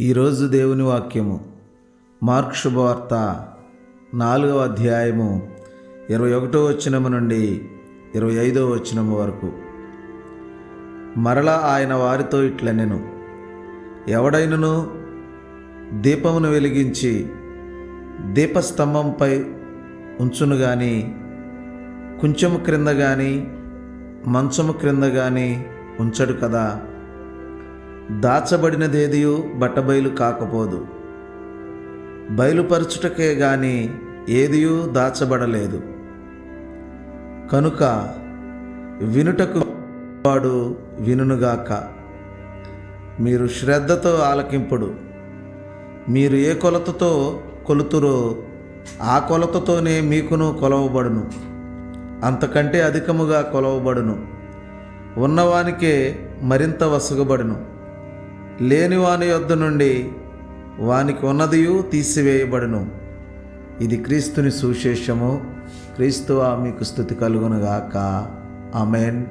ఈరోజు దేవుని వాక్యము మార్క్ శుభవార్త నాలుగవ అధ్యాయము ఇరవై ఒకటో వచనము నుండి ఇరవై ఐదో వచనము వరకు. మరలా ఆయన వారితో ఇట్లనెను ఎవడైనను దీపమును వెలిగించి దీపస్తంభంపై ఉంచును కానీ కొంచెము క్రింద కానీ మంచము క్రింద కానీ ఉంచడు కదా? దాచబడినదేదియు బట్టబయలు కాకపోదు. బయలుపరచుటకే గాని ఏదియూ దాచబడలేదు. కనుక వినుటకు వాడు వినుగాక మీరు శ్రద్ధతో ఆలకింపుడు. మీరు ఏ కొలతతో కొలుతురో ఆ కొలతతోనే మీకును కొలవబడును. అంతకంటే అధికముగా కొలవబడును. ఉన్నవానికే మరింత వసగబడును. లేని వాని యొద్ద నుండి వానికి ఉన్నదియు తీసివేయబడును. ఇది క్రీస్తుని సుశేషము క్రీస్తువా మీకు స్థుతి కలుగునుగాక. ఆమెన్.